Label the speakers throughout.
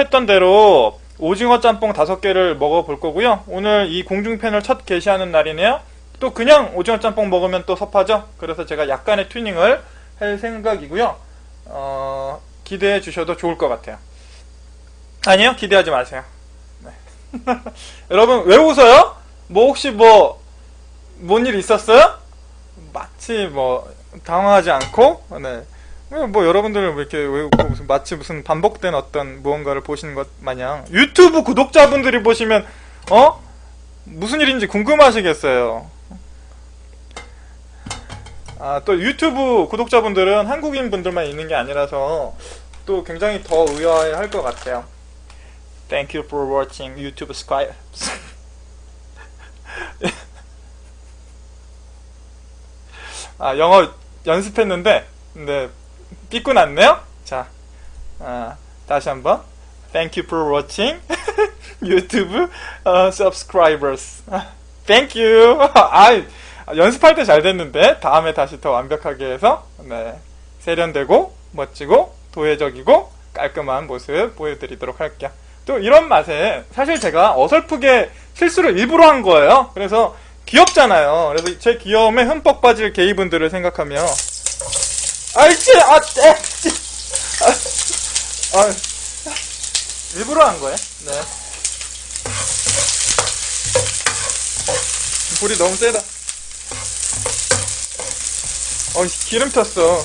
Speaker 1: 약속했던 대로 오징어 짬뽕 다섯 개를 먹어볼 거고요. 오늘 이 공중팬을 첫 게시하는 날이네요. 또 그냥 오징어 짬뽕 먹으면 또 섭하죠. 그래서 제가 약간의 튜닝을 할 생각이고요. 어, 기대해 주셔도 좋을 것 같아요. 아니요, 기대하지 마세요. 네. 여러분 왜 웃어요? 뭐 혹시 뭐 뭔 일 있었어요? 마치 뭐 당황하지 않고 네. 왜뭐 여러분들은 왜 이렇게 왜 웃고 무슨 마치 무슨 반복된 어떤 무언가를 보시는 것 마냥 유튜브 구독자분들이 보시면 어 무슨 일인지 궁금하시겠어요. 아 또 유튜브 구독자분들은 한국인 분들만 있는 게 아니라서 또 굉장히 더 의아해할 것 같아요. Thank you for watching YouTube Skype. 아 영어 연습했는데 근데 삐꾸 났네요. 자, 아, 다시 한번. Thank you for watching YouTube uh, subscribers. Thank you. 아, 연습할 때 잘 됐는데 다음에 다시 더 완벽하게 해서 네, 세련되고 멋지고 도회적이고 깔끔한 모습 보여드리도록 할게요. 또 이런 맛에 사실 제가 어설프게 실수를 일부러 한 거예요. 그래서 귀엽잖아요. 그래서 제 귀여움에 흠뻑 빠질 게이분들을 생각하며 아이씨, 아, 에, 씨. 아, 아, 일부러 한 거예요. 네. 불이 너무 세다. 어, 기름 튀었어.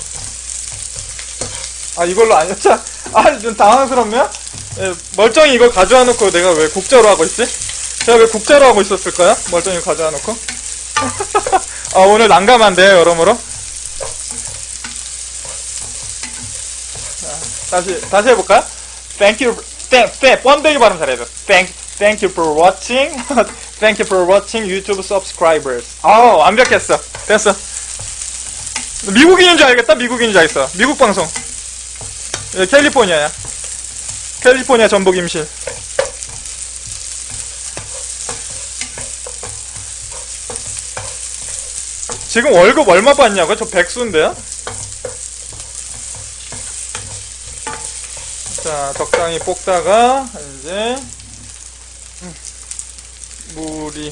Speaker 1: 아, 이걸로 아니었자. 아, 좀 당황스럽네요? 예, 멀쩡히 이걸 가져와 놓고 내가 왜 국자로 하고 있지? 제가 왜 국자로 하고 있었을까요? 멀쩡히 가져와 놓고. 아, 오늘 난감한데요, 여러모로. 다시 다시 해볼까요? Thank you, 번데기 발음 잘해야 돼. Thank, thank you for watching. thank you for watching YouTube subscribers. 아, 완벽했어. 됐어. 미국인인 줄 알겠다. 미국인인 줄 알겠어. 미국 방송. 예, 캘리포니아야. 캘리포니아 전복 임실. 지금 월급 얼마 받냐고요? 저 백수인데요? 자, 적당히 볶다가 이제 음, 물이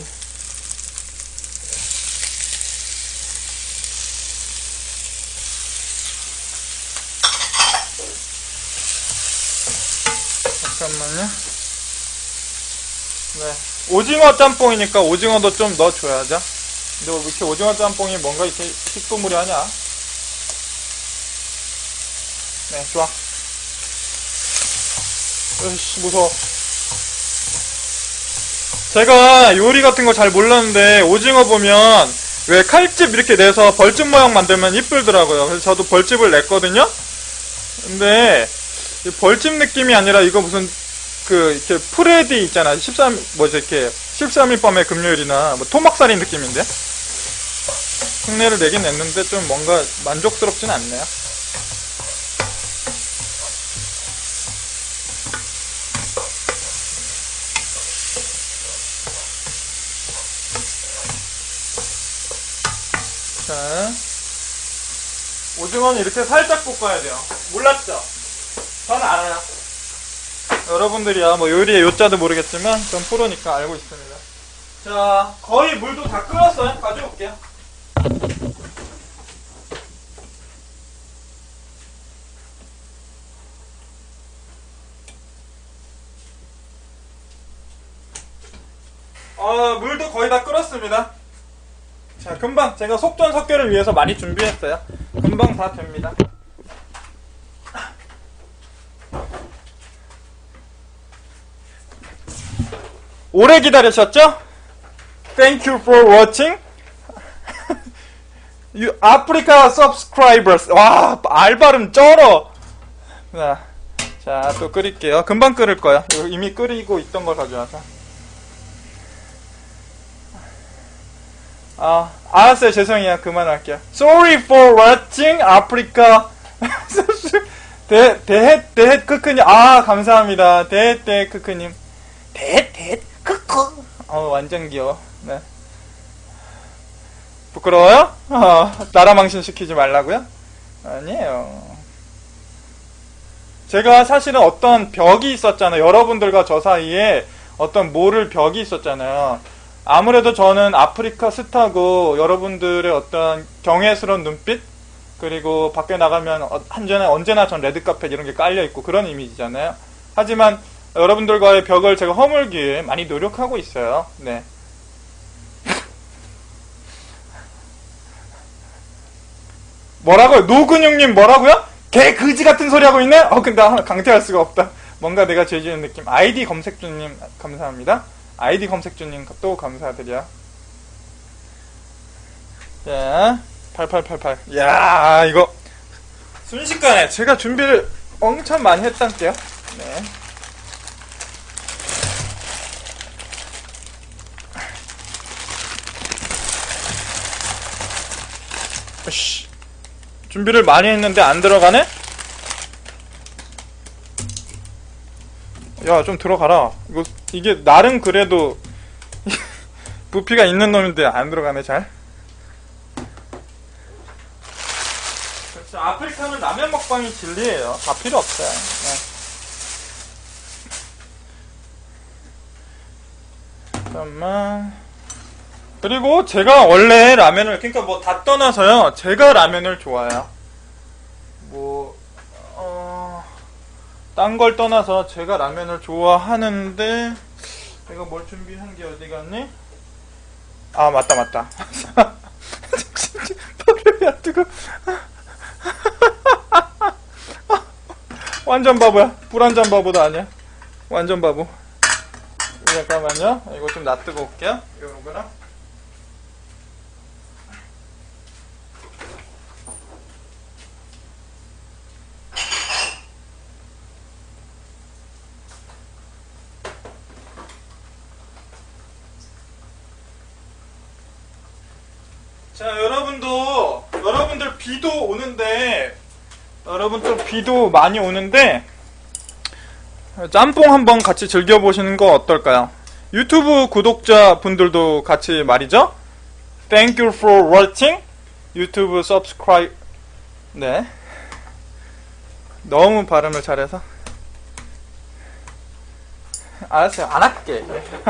Speaker 1: 잠깐만요. 네, 오징어 짬뽕이니까 오징어도 좀 넣어줘야죠. 근데 왜 이렇게 오징어 짬뽕이 뭔가 이렇게 식도무리하냐? 네, 좋아. 으이씨 무서워. 제가 요리 같은 거 잘 몰랐는데 오징어 보면 왜 칼집 이렇게 내서 벌집 모양 만들면 이쁠더라고요. 그래서 저도 벌집을 냈거든요. 근데 이 벌집 느낌이 아니라 이거 무슨 그 이렇게 프레디 있잖아 13 뭐지 이렇게 13일 밤의 금요일이나 뭐 토막살인 느낌인데? 흉내를 내긴 냈는데 좀 뭔가 만족스럽진 않네요 자, 오징어는 이렇게 살짝 볶아야 돼요. 몰랐죠? 저는 알아요. 여러분들이야 뭐 요리의 요자도 모르겠지만 전 프로니까 알고 있습니다. 자, 거의 물도 다 끓었어요. 가져올게요. 어, 물도 거의 다 끓었습니다. 자, 금방 제가 속전속결을 위해서 많이 준비했어요. 금방 다 됩니다. 오래 기다리셨죠? Thank you for watching. you 아프리카 subscribers. 와, 알 발음 쩔어. 자, 자, 또 끓일게요. 금방 끓을 거야. 이미 끓이고 있던 걸 가져와서. 아, 알았어요. 죄송해요. 그만할게요. Sorry for watching 아프리카. 대, 대헷, 대헷, 크크님. 아, 감사합니다. 대헷, 대헷, 크크님. 대헷, 대헷, 크크. 어, 완전 귀여워. 네. 부끄러워요? 어, 나라 망신 시키지 말라고요? 아니에요. 제가 사실은 어떤 벽이 있었잖아요. 여러분들과 저 사이에 어떤 모를 벽이 있었잖아요. 아무래도 저는 아프리카 스타고 여러분들의 어떤 경외스러운 눈빛 그리고 밖에 나가면 어- 한전에 언제나 전 레드카펫 이런 게 깔려 있고 그런 이미지잖아요. 하지만 여러분들과의 벽을 제가 허물기 위해 많이 노력하고 있어요. 네. 뭐라고요? 노근육님 뭐라고요? 개 그지 같은 소리 하고 있네? 어, 근데 나 강퇴할 수가 없다. 뭔가 내가 죄 지은 느낌. 아이디 검색주님 감사합니다. 아이디 검색주님 또 감사드려요. 자, 8888. 야 이거 순식간에 제가 준비를 엄청 많이 했단게요. 네. 씨. 준비를 많이 했는데 안 들어가네? 야, 좀 들어가라. 이거, 이게, 나름 그래도, 부피가 있는 놈인데 안 들어가네, 잘. 그렇죠. 아프리카는 라면 먹방이 진리예요. 다 필요 없어요. 네. 잠깐만. 그리고 제가 원래 라면을 그러니까 뭐 다 떠나서요. 제가 라면을 좋아해요. 뭐 어, 딴 걸 떠나서 제가 라면을 좋아하는데 내가 뭘 준비한 게 어디 갔니? 아 맞다 맞다. 밥을 안 뜨고 완전 바보야. 불완전 바보도 아니야. 완전 바보. 잠깐만요. 이거 좀 놔두고 올게요. 요거랑. 자, 여러분도, 여러분들 비도 오는데, 여러분 좀 비도 많이 오는데, 짬뽕 한번 같이 즐겨보시는 거 어떨까요? 유튜브 구독자 분들도 같이 말이죠? Thank you for watching. 유튜브 subscribe. 네. 너무 발음을 잘해서. 알았어요. 안 할게.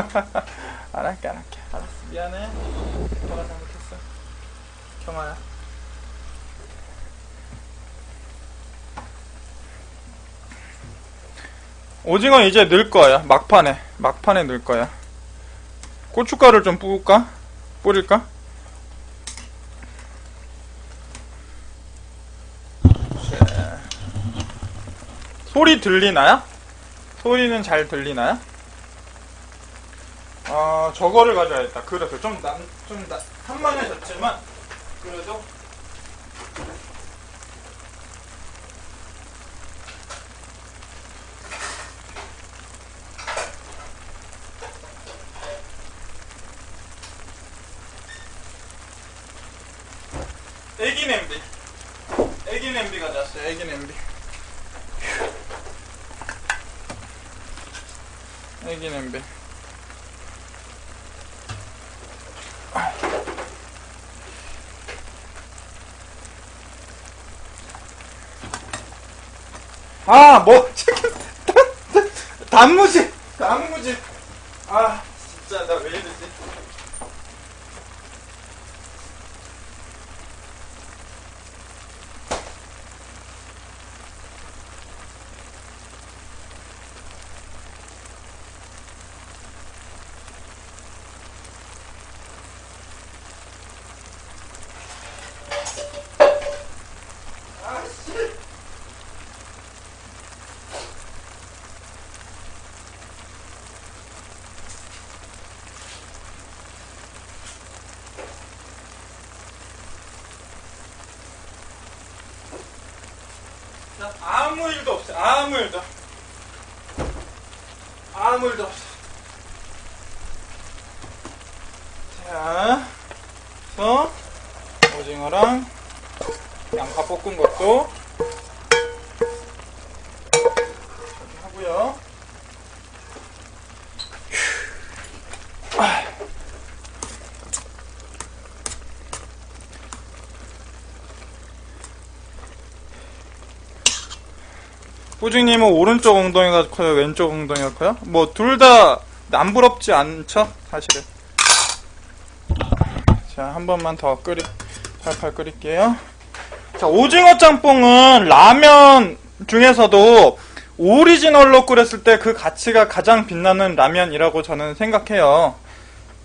Speaker 1: 안 할게, 안 할게. 알았어. 미안해. 경아야. 오징어 이제 넣을 거야. 막판에. 막판에 넣을 거야. 고춧가루를 좀 뿌릴까? 뿌릴까? 자. 소리 들리나요? 소리는 잘 들리나요? 아, 저거를 가져야겠다. 그래서 좀 난, 좀 나, 한만해졌지만, 그래도. 애기 냄비. 애기 냄비 가져왔어요, 애기 냄비. 애기 냄비. 아, 뭐, 지금, 단무지! 단무지! 아, 진짜, 나 왜 이러지? 아무 일도. 아무 일도 없어. 자, 그래서 오징어랑 양파 볶은 것도 이렇게 하고요. 뿌징님은 오른쪽 엉덩이가 커요? 왼쪽 엉덩이가 커요? 뭐, 둘 다 남부럽지 않죠? 사실은. 자, 한 번만 더 끓이, 팔팔 끓일게요. 자, 오징어 짬뽕은 라면 중에서도 오리지널로 끓였을 때 그 가치가 가장 빛나는 라면이라고 저는 생각해요.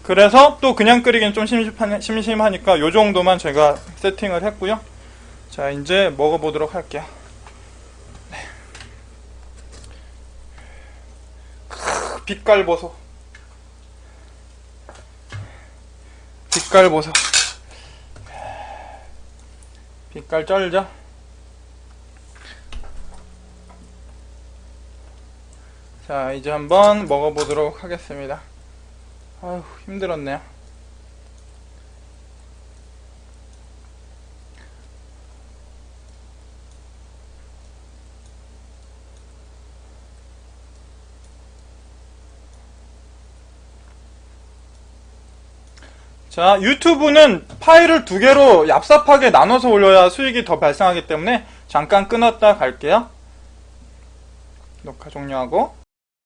Speaker 1: 그래서 또 그냥 끓이긴 좀 심심하, 심심하니까 요 정도만 제가 세팅을 했고요. 자, 이제 먹어보도록 할게요. 네. 크, 빛깔 보소. 빛깔 보소. 빛깔 쩔죠? 자, 이제 한번 먹어보도록 하겠습니다. 아휴, 힘들었네요. 자, 유튜브는 파일을 두 개로 얍삽하게 나눠서 올려야 수익이 더 발생하기 때문에 잠깐 끊었다 갈게요. 녹화 종료하고